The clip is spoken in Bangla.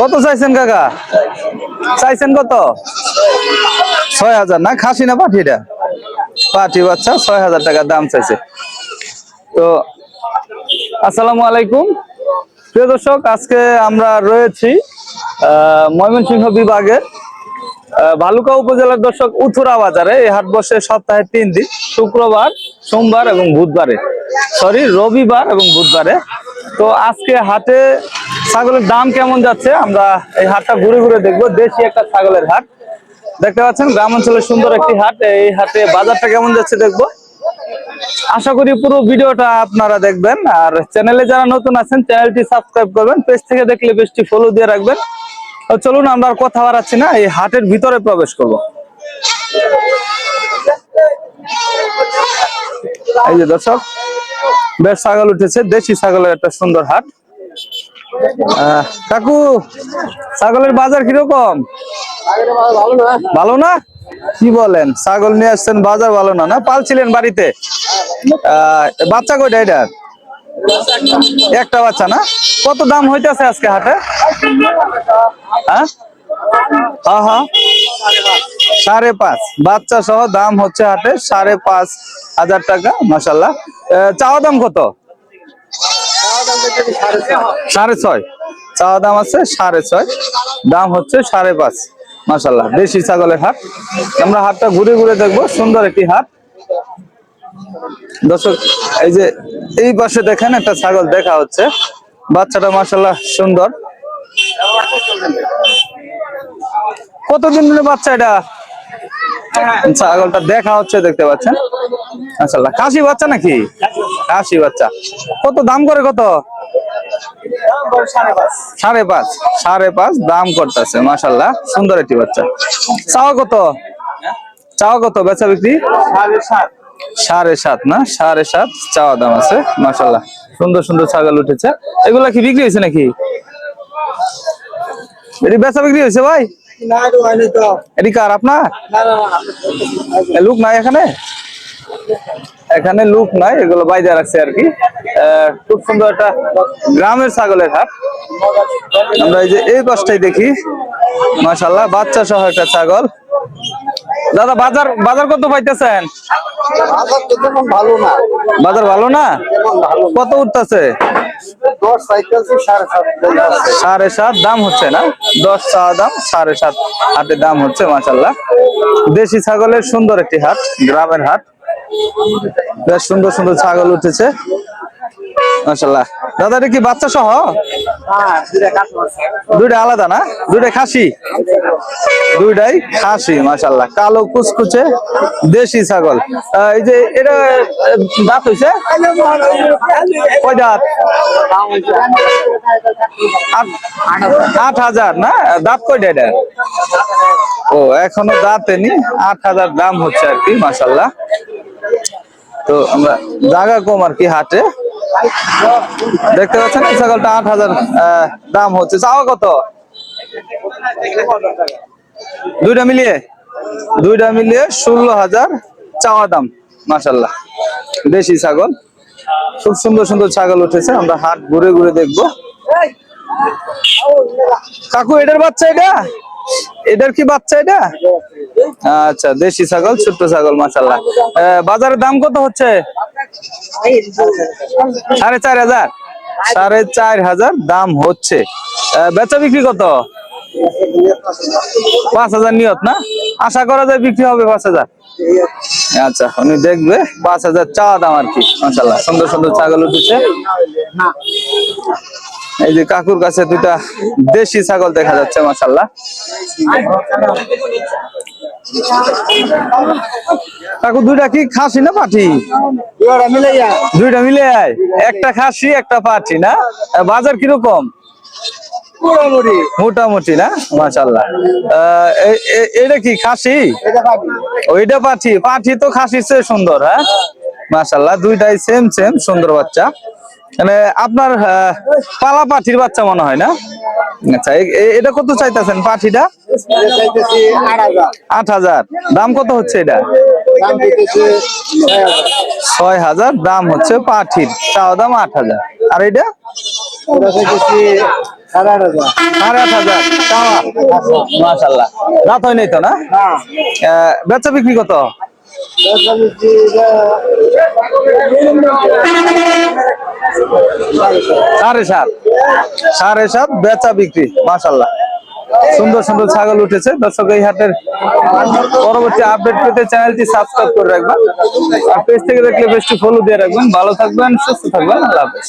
কত চাইছেন কাকা? চাইছেন কত? ছয় হাজার। না, খাসি না পাঠিটা পাঠি বাচ্চা, ছয় হাজার টাকা দাম চাইছে। তো, আসসালামু আলাইকুম। প্রিয় দর্শক, আজকে আমরা রয়েছি ময়মনসিংহ বিভাগের ভালুকা উপজেলার দর্শক উথুরা বাজারে। এই হাট বসে সপ্তাহে তিন দিন, শুক্রবার, সোমবার এবং বুধবারে। সরি, রবিবার এবং বুধবারে। তো আজকে হাটে ছাগলের দাম কেমন যাচ্ছে? আমরা এই হাটটা ঘুরে ঘুরে দেখব। দেশি একটা ছাগলের হাট। দেখতে পাচ্ছেন, গ্রাম অঞ্চলের সুন্দর একটি হাট। এই হাটে বাজারটা কেমন যাচ্ছে দেখব। আশা করি পুরো ভিডিওটা আপনারা দেখবেন। আর চ্যানেলে যারা নতুন আছেন, চ্যানেলটি সাবস্ক্রাইব করবেন। পেজ থেকে দেখলে পেজটি ফলো দিয়ে রাখবেন। তো চলুন, আমরা আর কথা বাড়াচ্ছি না। এই হাটের ভিতরে প্রবেশ করব। এই যে দর্শক বেশ ছাগল উঠেছে, দেশি ছাগলের একটা সুন্দর হাট। কাকু, ছাগলের বাজার কীরকম? ভালো না? কি বলেন, ছাগল নিয়ে আসছেন, বাজার ভালো না না? পালছিলেন বাড়িতে? বাচ্চা কয়টা এটা একটা বাচ্চা না? কত দাম হইতেছে আজকে হাটে? হ্যাঁ? হ্যাঁ হ্যাঁ। সাড়ে পাঁচ। বাচ্চা সহ দাম হচ্ছে হাটে সাড়ে পাঁচ হাজার টাকা মাসাল্লাহ চাওয়া দাম কত? সাড়ে ছয়। চাওয়া দাম আছে সাড়ে ছয়। দাম হচ্ছে সাড়ে পাঁচ মাসাল্লাহ দেশি ছাগলের হাট। আমরা হাটটা ঘুরে ঘুরে দেখব। সুন্দর একটি হাট। দর্শক, এই যে এই পাশে দেখেন একটা ছাগল দেখা হচ্ছে। বাচ্চাটা মাসাল্লাহ সুন্দর। কতদিন ধরে বাচ্চা এটা? ছাগলটা দেখা হচ্ছে, দেখতে পাচ্ছেন। মাসাল্লাহ কাশি বাচ্চা নাকি? কাশি বাচ্চা। কত দাম করে কত? সাড়ে পাঁচ। সাড়ে পাঁচ দাম করতেছে মাসাল্লাহ সুন্দর একটি বাচ্চা। চাওয়া কত? চাওয়া কত? বেচা বিক্রি? সাড়ে সাত, না? সাড়ে সাত চাওয়া দাম আছে মাসাল্লাহ সুন্দর সুন্দর ছাগল উঠেছে। এগুলা কি বিক্রি হয়েছে নাকি? বেচা বিক্রি হয়েছে ভাই? এটি কার আপনার? লুক নাই এখানে? এখানে লুক নাই, এগুলো বাইরে রাখছে আর কি। খুব সুন্দর একটা গ্রামের ছাগলের হাট। আমরা এই যে এই পাশটাই দেখি। মাসাল্লাহ বাচ্চা সহ একটা ছাগল। দাদা, বাজার বাজার কত পাইতেছেন? বাজার তো তেমন ভালো না। বাজার ভালো না? কত উঠতেছে? সাড়ে সাত দাম। হচ্ছে না? দশ চাওয়া দাম সাড়ে সাত হাটে দাম হচ্ছে মাশাল্লাহ দেশি ছাগলের সুন্দর একটি হাট গ্রামের হাট। বেশ সুন্দর সুন্দর ছাগল উঠেছে। মাশাল্লাহ দাদা এটা কি বাচ্চা সহ হ্যাঁ, দুইটা দুইটা আলাদা না? দুইটা খাসি? দুইটাই খাসি মাশাল্লাহ কালো কুচকুচে দেশি ছাগল। এই যে এটা দাঁত দাঁত? আট- হাজার, না? দাঁত কয়টা এটা? ও, এখনও দাঁতেনি আট হাজার দাম হচ্ছে আর কি মাশাল্লাহ তো আমরা জায়গা কম আর কি হাটে। দেখতে পাচ্ছেন ছাগলটা আট হাজার দাম হচ্ছে। চাওয়া কত? দুইটা মিলিয়ে দুইটা মিলিয়ে ষোলো হাজার চাওয়া দাম মাসাল্লাহ দেশি ছাগল। খুব সুন্দর সুন্দর ছাগল উঠেছে, আমরা হাট ঘুরে ঘুরে দেখব। কাকু, এটার বাচ্চা এটা? এটার কি বাচ্চা এটা? আচ্ছা দেশি ছাগল, ছোট্ট ছাগল মাসাল্লাহ বাজারের দাম কত হচ্ছে? সাড়ে চার হাজার। সাড়ে চার হাজার দাম হচ্ছে। বেচা বিক্রি কত? পাঁচ হাজার নিয়ত না? আশা করা যায় বিক্রি হবে পাঁচ হাজার। আচ্ছা উনি দেখবে পাঁচ হাজার চাওয়া দাম আর কি মাসাল্লাহ সুন্দর সুন্দর ছাগল উঠেছে। এই যে কাকুর কাছে দুইটা দেশি ছাগল দেখা যাচ্ছে মাসাল্লাহ কাকু দুইটা কি খাসি না পাঠি? দুইটা মিলাইয়া। দুইটা মিলে একটা খাসি একটা পাঠি না? বাজার কীরকম? পুরোপুরি মোটামুটি না? মাশাল্লাহ এটা কি খাসি? ওইটা পাঠি পাঠি তো খাসির চেয়ে সুন্দর হ্যাঁ? মাশাল্লাহ দুইটাই সেম সেম সুন্দর বাচ্চা। মানে আপনার পালা পাঠির বাচ্চা মনে হয় না? আচ্ছা এটা কত চাইতেছেন পাঠিটা আট হাজার। দাম কত হচ্ছে এটা? ছয় হাজার। দাম হচ্ছে পাঠির চাওয়া দাম আট হাজার। আর এটা? সাড়ে আট হাজার সাড়ে আট হাজার চাওয়া রাত হয় নাই তো না? আহ, বেচা বিক্রি কত? সাড়ে সাত। সাড়ে সাত বেচা বিক্রি মাশাল্লাহ সুন্দর সুন্দর ছাগল উঠেছে। দর্শক এই হাটের পরবর্তী আপডেট পেতে চ্যানেলটি সাবস্ক্রাইব করে রাখবেন। আর পেজ থেকে দেখলে বেশটি ফলো দিয়ে রাখবেন। ভালো থাকবেন সুস্থ থাকবেন। আল্লাহ হাফেজ।